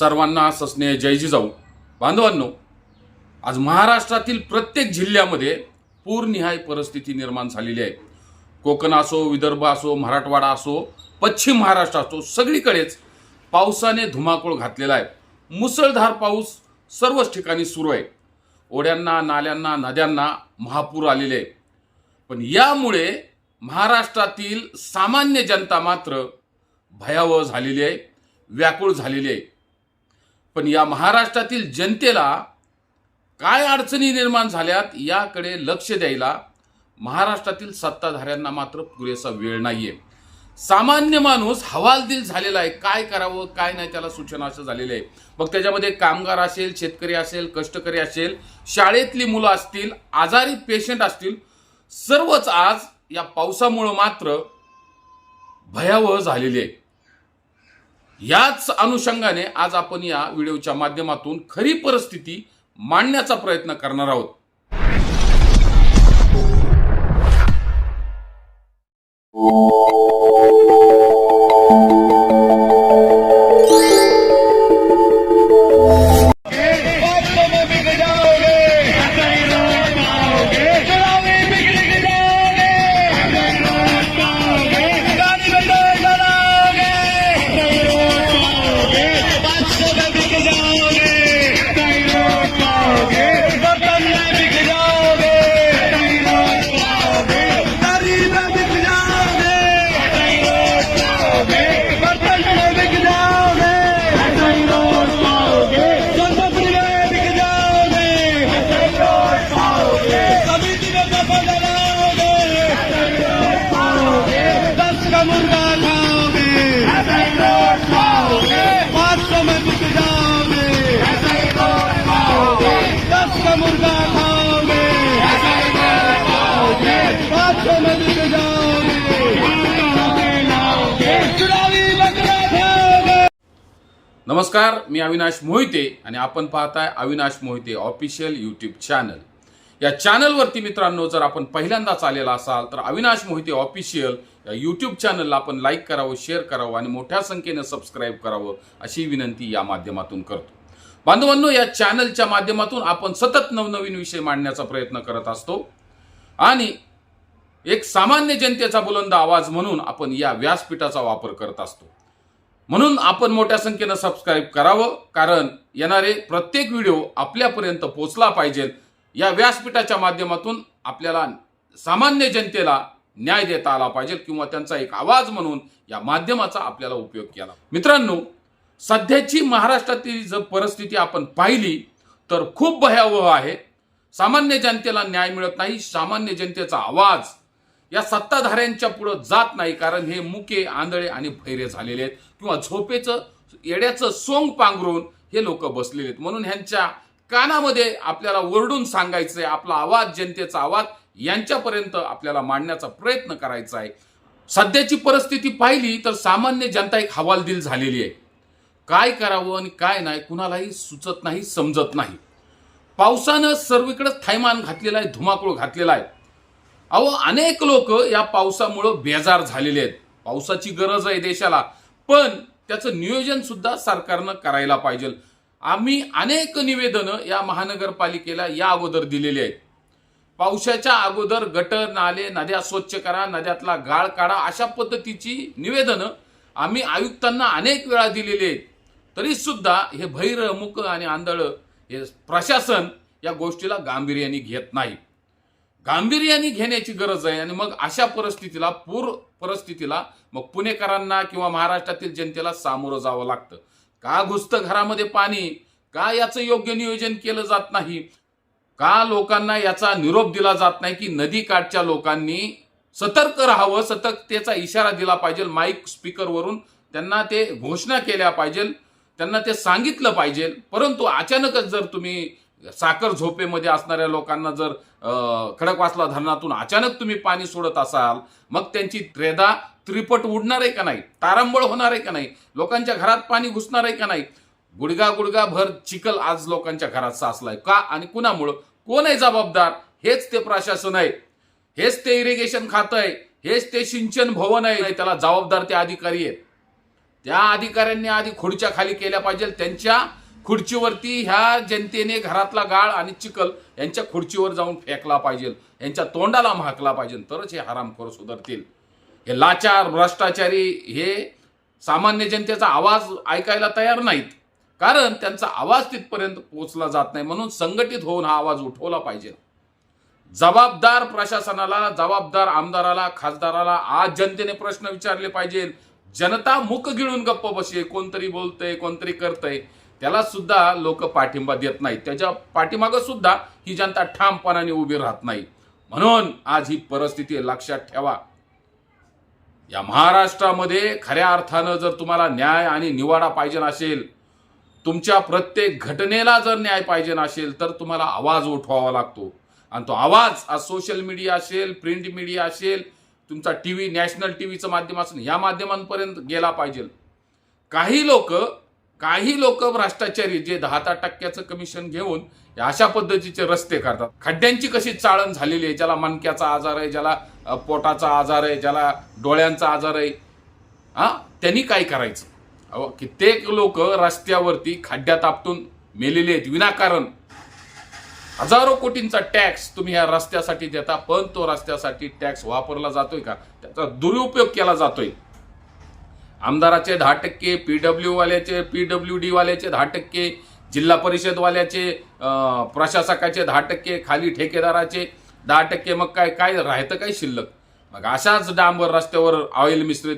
सर्वांना सस्नेह जय जिजाऊ बांधवांनो आज महाराष्ट्रातील प्रत्येक जिल्ह्यामध्ये पूरनिहाय परिस्थिती निर्माण झालेली आहे. कोकण असो विदर्भ असो मराठवाडा असो पश्चिम महाराष्ट्र असो सगळीकडेच पावसाने धुमाकूळ घातलेला आहे. मुसळधार पाऊस सर्वच ठिकाणी सुरू आहे. ओढ्यांना नाल्यांना नद्यांना महापूर आलेले आहे. पण यामुळे महाराष्ट्रातील सामान्य जनता मात्र भयावह झालेली आहे व्याकुळ झालेली आहे. पण या महाराष्ट्रातील जनतेला काय अडचणी निर्माण झाल्यात याकडे लक्ष द्यायला महाराष्ट्रातील सत्ताधाऱ्यांना मात्र पुरेसा वेळ नाही आहे सामान्य माणूस हवालदिल झालेला आहे. काय करावं काय नाही त्याला सूचना असं झालेलं आहे. मग त्याच्यामध्ये कामगार असेल शेतकरी असेल कष्टकरी असेल शाळेतली मुलं असतील आजारी पेशंट असतील सर्वच आज या पावसामुळं मात्र भयावह झालेली आहे. याच अनुषंगाने आज आपण या व्हिडिओच्या माध्यमातून खरी परिस्थिती मांडण्याचा प्रयत्न करणार आहोत Oh. मुर्गा खाओगे पाँच सौ में बिक जाओगे दस का मुर्गा खाओगे पाँच सौ में बिक जाओगे चुनावी बकरा खाओगे नमस्कार मी अविनाश मोहिते आणि आपण पाहताय Avinash Mohite official YouTube channel. या चॅनलवरती मित्रांनो जर आपण पहिल्यांदाच आलेला असाल तर अविनाश मोहिते ऑफिशियल यूट्यूब चॅनलला आपण लाईक करावं शेअर करावं आणि मोठ्या संख्येनं सबस्क्राईब करावं अशी विनंती या माध्यमातून करतो. बांधवांनो या चॅनलच्या माध्यमातून आपण सतत नवनवीन विषय मांडण्याचा प्रयत्न करत असतो. आणि एक सामान्य जनतेचा बुलंद आवाज म्हणून आपण या व्यासपीठाचा वापर करत असतो. म्हणून आपण मोठ्या संख्येनं सबस्क्राईब करावं कारण येणारे प्रत्येक व्हिडिओ आपल्यापर्यंत पोचला पाहिजे. या व्यासपीठाच्या माध्यमातून आपल्याला सामान्य जनतेला न्याय देता आला पाहिजे किंवा त्यांचा एक आवाज म्हणून या माध्यमाचा आपल्याला उपयोग केला. मित्रांनो सध्याची महाराष्ट्रातील जर परिस्थिती आपण पाहिली तर खूप भयावह आहे. सामान्य जनतेला न्याय मिळत नाही सामान्य जनतेचा आवाज या सत्ताधाऱ्यांच्या पुढे जात नाही कारण हे मुके आंधळे आणि भैरे झालेले आहेत. किंवा झोपेचं येड्याचं सोंग पांघरून हे लोक बसलेले आहेत. म्हणून ह्यांच्या कानामध्ये आपल्याला ओरडून आहे आपला आवाज जनतेचा आवाज यांच्यापर्यंत आपल्याला मांडण्याचा प्रयत्न करायचा आहे. सध्याची परिस्थिती पाहिली तर सामान्य जनता एक हवालदिल झालेली आहे. काय करावं आणि काय नाही कुणालाही सुचत नाही समजत नाही. पावसानं सर्वीकडे थैमान घातलेला आहे धुमाकूळ घातलेला आहे. अहो अनेक लोक या पावसामुळं बेजार झालेले आहेत. पावसाची गरज आहे देशाला. पण त्याचं नियोजन सुद्धा सरकारनं करायला पाहिजे. आम्ही अनेक निवेदनं या महानगरपालिकेला या अगोदर दिलेली आहेत. पावसाच्या अगोदर गटर नाले नद्या स्वच्छ करा नद्यातला गाळ काढा अशा पद्धतीची निवेदनं आम्ही आयुक्तांना अनेक वेळा दिलेली आहेत. तरी सुद्धा हे भैर मुक आणि आंधळ हे प्रशासन या गोष्टीला गांभीर्याने घेत नाही. गांभीर्याने घेण्याची गरज आहे आणि मग अशा परिस्थितीला पूर परिस्थितीला मग पुणेकरांना किंवा महाराष्ट्रातील जनतेला सामोरं जावं लागतं. का घुसतं घरामध्ये पाणी? का याचं योग्य नियोजन केलं जात नाही? का लोकांना याचा निरोप दिला जात नाही की नदी काठच्या लोकांनी सतर्क राहावं सतर्कतेचा इशारा दिला पाहिजे माईक स्पीकरवरून त्यांना ते घोषणा केल्या पाहिजे त्यांना ते सांगितलं पाहिजे. परंतु अचानकच जर तुम्ही साखर झोपेमध्ये असणाऱ्या लोकांना जर खडकवासला धरणातून अचानक तुम्ही पाणी सोडत असाल मग त्यांची त्रेदा त्रिपट उडणार आहे का नाही? तारांबळ होणार आहे का नाही? लोकांच्या घरात पाणी घुसणार आहे का नाही? गुडगा गुडगा भर चिखल आज लोकांच्या घरात साचलाय. का आणि कुणामुळं? कोण आहे जबाबदार? हेच ते प्रशासन आहे. हेच ते इरिगेशन खातं आहे. हेच ते सिंचन भवन आहे. त्याला जबाबदार ते अधिकारी आहेत. त्या अधिकाऱ्यांनी आधी खुर्च्या खाली केल्या पाहिजे. त्यांच्या खुर्चीवरती ह्या जनतेने घरातला गाळ आणि चिखल यांच्या खुर्चीवर जाऊन फेकला पाहिजे. यांच्या तोंडाला महाकला पाहिजे. तरच हे हरामखोर सुधारतील. हे लाचार भ्रष्टाचारी हे सामान्य जनतेचा आवाज ऐकायला तयार नाहीत. कारण त्यांचा आवाज तिथपर्यंत पोहोचला जात नाही. म्हणून संघटित होऊन हा आवाज उठवला पाहिजे. जबाबदार प्रशासनाला जबाबदार आमदाराला खासदाराला आज जनतेने प्रश्न विचारले पाहिजे. जनता मुख गिळून गप्प बसे कोणतरी बोलतंय कोणतरी करतंय. त्याला सुद्धा लोक पाठिंबा देत नाहीत. त्याच्या पाठीमागं सुद्धा ही जनता ठामपणाने उभी राहत नाही. म्हणून आज ही परिस्थिती लक्षात ठेवा. या महाराष्ट्रामध्ये खऱ्या अर्थानं जर तुम्हाला न्याय आणि निवाडा पाहिजे असेल तुमच्या प्रत्येक घटनेला जर न्याय पाहिजे असेल तर तुम्हाला आवाज उठवावा लागतो. आणि तो आवाज आज सोशल मीडिया असेल प्रिंट मीडिया असेल तुमचा टी व्ही नॅशनल टी व्हीचं माध्यम असेल या माध्यमांपर्यंत गेला पाहिजे. काही लोक काही लोक भ्रष्टाचारी जे दहा दहा टक्क्याचं कमिशन घेऊन अशा पद्धतीचे रस्ते करतात. खड्ड्यांची कशी चाळण झालेली आहे ज्याला मणक्याचा आजार आहे ज्याला पोटाचा आजार आहे ज्याला डोळ्यांचा आजार आहे हा? त्यांनी काय करायचं? अहो कित्येक लोक रस्त्यावरती खड्ड्यात आपटून मेलेले आहेत. विनाकारण. हजारो कोटींचा टॅक्स तुम्ही ह्या रस्त्यासाठी देता पण तो रस्त्यासाठी टॅक्स वापरला जातोय का? त्याचा दुरुपयोग केला जातोय. आमदाराचे दहा टक्के पीडब्ल्यू वाल्याचे पीडब्ल्यू डी वाल्याचे दहा टक्के जिल्हा परिषद वाल्याचे प्रशासकाचे दहा टक्के खाली ठेकेदाराचे दहा टक्के मग काय काय राहतं काय शिल्लक? मग अशाच डांबर रस्त्यावर ऑइल मिश्रित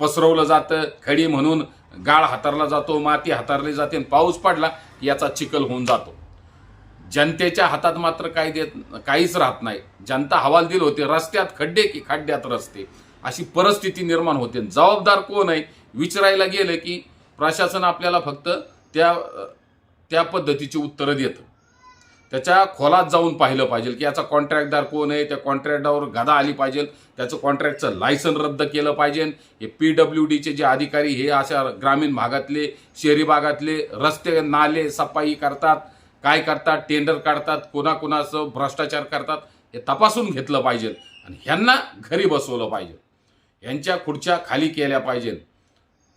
पसरवलं जातं. खडी म्हणून गाळ हातारला जातो माती हातारली जाते आणि पाऊस पडला की याचा चिखल होऊन जातो. जनतेच्या हातात मात्र काही देत काहीच राहत नाही. जनता हवालदिल होते रस्त्यात खड्डे की खड्ड्यात रस्ते. अशी परिस्थिती निर्माण होते. जबाबदार कोण आहे? विचारायला गेलं की प्रशासन आपल्याला फक्त त्या त्या पद्धतीची उत्तरं देतं. त्याच्या खोलात जाऊन पाहिलं पाहिजे की याचा कॉन्ट्रॅक्टदार कोण आहे त्या कॉन्ट्रॅक्टदार गदा आली पाहिजे त्याचं कॉन्ट्रॅक्टचं लायसन रद्द केलं पाहिजे. हे पी डब्ल्यू डीचे जे अधिकारी हे अशा ग्रामीण भागातले शहरी भागातले रस्ते नाले सफाई करतात काय करतात टेंडर काढतात कोणाकोणाचं भ्रष्टाचार करतात हे तपासून घेतलं पाहिजे आणि ह्यांना घरी बसवलं पाहिजे. यांच्या खुर्च्या खाली केल्या पाहिजे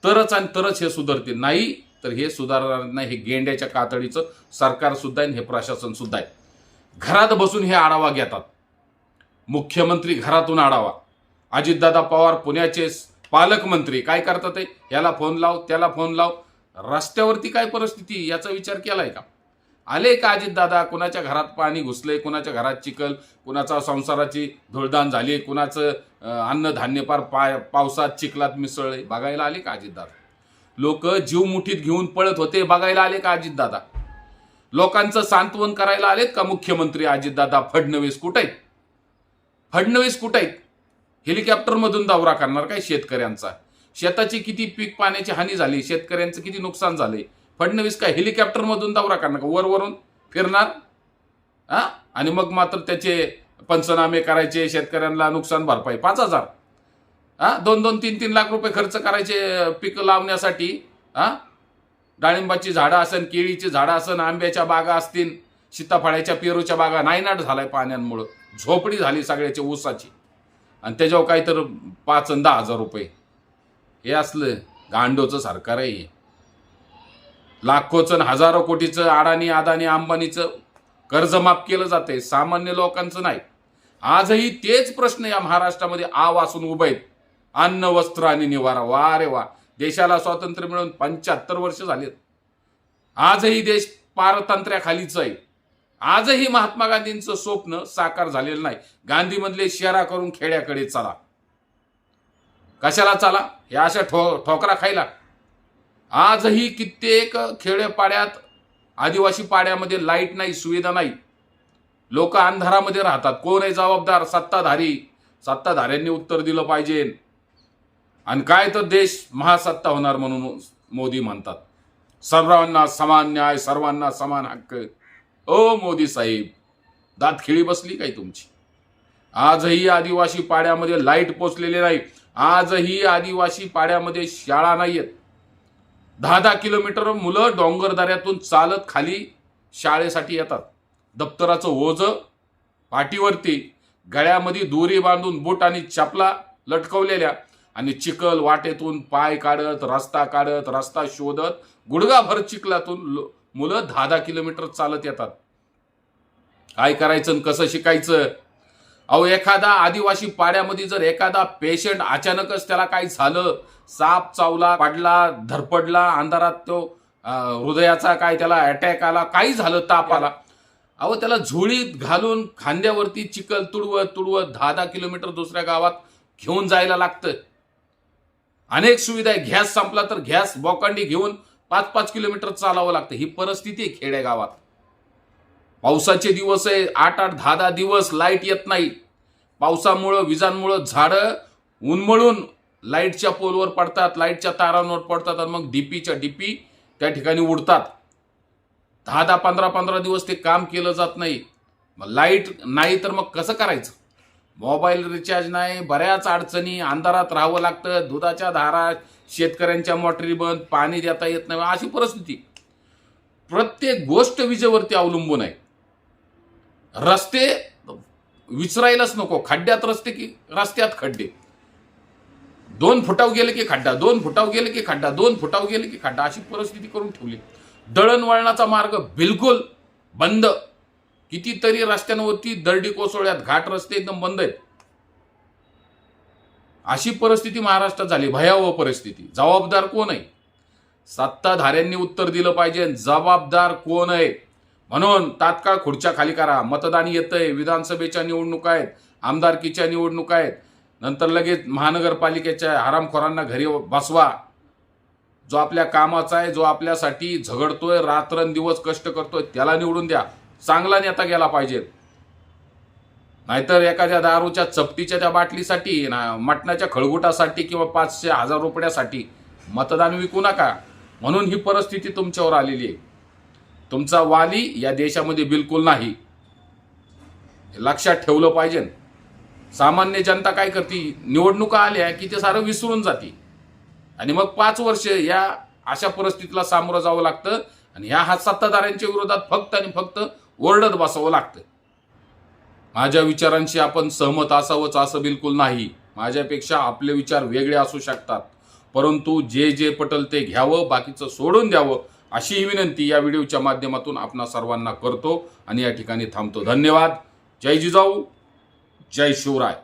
तरच आणि तरच हे सुधरतील. नाही तर हे सुधारणार नाही हे गेंड्याच्या कातडीचं सरकार सुद्धा आहे आणि हे प्रशासन सुद्धा आहे. घरात बसून हे आढावा घेतात. मुख्यमंत्री घरातून आढावा. अजितदादा पवार पुण्याचे पालकमंत्री काय करतात ते? याला फोन लाव त्याला फोन लाव. रस्त्यावरती काय परिस्थिती याचा विचार केलाय का? आले का अजितदादा? कुणाच्या घरात पाणी घुसलंय? कुणाच्या घरात चिखल? कुणाचा संसाराची धुळदान झाली कुणाचं अन्नधान्यपार अन्नधान्य पार पाय पावसात चिखलात मिसळले बघायला आले का अजितदादा? लोक जीव मुठीत घेऊन पळत होते बघायला आले का अजितदादा? लोकांचं सांत्वन करायला आलेत का मुख्यमंत्री अजितदादा फडणवीस कुठे? फडणवीस कुठे? हेलिकॉप्टरमधून दौरा करणार काय शेतकऱ्यांचा? शेताची किती पीक पाण्याची हानी झाली? शेतकऱ्यांचं किती नुकसान झाले? फडणवीस काय हेलिकॉप्टरमधून दौरा करणार का? वरवरून फिरणार? हा आणि मग मात्र त्याचे पंचनामे करायचे शेतकऱ्यांना नुकसान भरपाई. पाच हजार. हा? दोन दोन तीन तीन लाख रुपये खर्च करायचे पिकं लावण्यासाठी हा? डाळिंबाची झाडं असन केळीची झाडं असन आंब्याच्या बागा असतील सीताफळाच्या पेरूच्या बागा नायनाट झालाय पाण्यांमुळं. झोपडी झाली सगळ्याची ऊसाची. आणि त्याच्यावर काही तर पाच आणि दहा हजार रुपये. हे असलं गांडोचं सरकार आहे लाखोचं आणि हजारो कोटीचं अडाणी अदानी अंबानीचं कर्ज माफ केलं जाते सामान्य लोकांचं नाही. आजही तेच प्रश्न या महाराष्ट्रामध्ये आव असून उभे आहेत. अन्न वस्त्र आणि निवारा. वा रे वा. देशाला स्वातंत्र्य मिळून पंच्याहत्तर वर्ष झालेत. आजही देश पारतंत्र्याखालीच आहे. आजही महात्मा गांधींचं स्वप्न साकार झालेलं नाही. गांधीमधले शेरा करून खेड्याकडे चला. कशाला चला? या अशा ठो ठोकरा खायला. आजही कित्येक खेड्यापाड्यात आदिवासी पाड्यामध्ये लाइट नाही सुविधा नाही. लोक अंधारामध्ये राहतात. कोण आहे जबाबदार? सत्ताधारी. सत्ताधाऱ्यांनी उत्तर दिलं पाहिजे. आणि काय तर देश महासत्ता होणार म्हणून मोदी म्हणतात. सर्वांना समान न्याय सर्वांना समान हक्क. ओ मोदी साहेब दात खिळी बसली काय तुमची? आजही आदिवासी पाड्यामध्ये लाइट पोचलेली नाही. आजही आदिवासी पाड्यामध्ये शाळा नाहीयेत. दहा दहा किलोमीटर मुलं डोंगरदऱ्यातून चालत खाली शाळेसाठी येतात. दप्तराचं ओझ पाठीवरती गळ्यामध्ये दोरी बांधून बूट आणि चपला लटकवलेल्या आणि चिखल वाटेतून पाय काढत रस्ता काढत रस्ता शोधत गुडगाभर चिखलातून मुलं दहा दहा किलोमीटर चालत येतात. काय करायचं आणि कसं शिकायचं? अहो एखादा आदिवासी पाड्यामध्ये जर एखादा पेशंट अचानकच त्याला काही झालं? साप चावला पडला धरपडला अंधारात तो हृदयाचा काय त्याला अटॅक आला काही झालं ताप आला. अहो त्याला झोळीत घालून खांद्यावरती चिखल तुडवत तुडवत दहा दहा किलोमीटर दुसऱ्या गावात घेऊन जायला लागतं. अनेक सुविधा आहे. गॅस संपला तर गॅस बोकांडी घेऊन पाच पाच किलोमीटर चालावं लागतं. ही परिस्थिती आहे खेडेगावात. पावसाचे दिवस आहे. आठ आठ दहा दहा दिवस लाइट येत नाही. पावसामुळं विजांमुळं झाडं उन्मळून लाईटच्या पोलवर पडतात लाईटच्या तारांवर पडतात आणि मग डीपीच्या डीपी त्या ठिकाणी उडतात. दहा दहा पंधरा पंधरा दिवस ते काम केलं जात नाही. मग लाइट नाही तर मग कसं करायचं? मोबाईल रिचार्ज नाही बऱ्याच अडचणी अंधारात राहावं लागतं दुधाच्या धारा शेतकऱ्यांच्या मोटरी बंद पाणी देता येत नाही अशी परिस्थिती. प्रत्येक गोष्ट विजेवरती अवलंबून आहे. रस्ते विचरायलाच नको खड्ड्यात रस्ते की रस्त्यात खड्डे. दोन फुटाव गेले की खड्डा दोन फुटाव गेले की खड्डा दोन फुटाव गेले की खड्डा अशी परिस्थिती करून ठेवली. दळणवळणाचा मार्ग बिलकुल बंद. कितीतरी रस्त्यांवरती दरडी कोसळल्यात घाट रस्ते एकदम बंद आहेत. अशी परिस्थिती महाराष्ट्रात झाली भयावह परिस्थिती. जबाबदार कोण आहे? सत्ताधाऱ्यांनी उत्तर दिलं पाहिजे जबाबदार कोण आहे? म्हणून तात्काळ खुर्च्या खाली करा. मतदान येतंय विधानसभेच्या निवडणुका आहेत आमदारकीच्या निवडणुका आहेत. नंतर लगेच महानगरपालिकेच्या हरामखोरांना घरी बसवा. जो आपल्या कामाचा आहे जो आपल्यासाठी झगडतोय रात्रंदिवस कष्ट करतोय त्याला निवडून द्या. चांगला नेता गेला पाहिजे. नाहीतर एखाद्या दारूच्या चपटीच्या त्या बाटलीसाठी ना मटणाच्या खळगुटासाठी किंवा पाचशे हजार रुपयासाठी मतदान विकू नका. म्हणून ही परिस्थिती तुमच्यावर आलेली आहे. तुमचा वाली या देशामध्ये बिलकुल नाही. लक्षात ठेवलं पाहिजे. सामान्य जनता काय करते? निवडणुका आल्या की ते सारं विसरून जाते. आणि मग पाच वर्ष या अशा परिस्थितीला सामोरं जावं लागतं. आणि ह्या हा सत्ताधाऱ्यांच्या विरोधात फक्त आणि फक्त ओरडत बसावं लागतं. माझ्या विचारांशी आपण सहमत असावंच असं बिलकुल नाही. माझ्यापेक्षा आपले विचार वेगळे असू शकतात. परंतु जे जे पटल ते घ्यावं बाकीचं सोडून द्यावं अशी ही विनंती या व्हिडिओच्या माध्यमातून आपणा सर्वांना करतो. आणि या ठिकाणी थांबतो. धन्यवाद. जय जिजाऊ. जय शिवराय.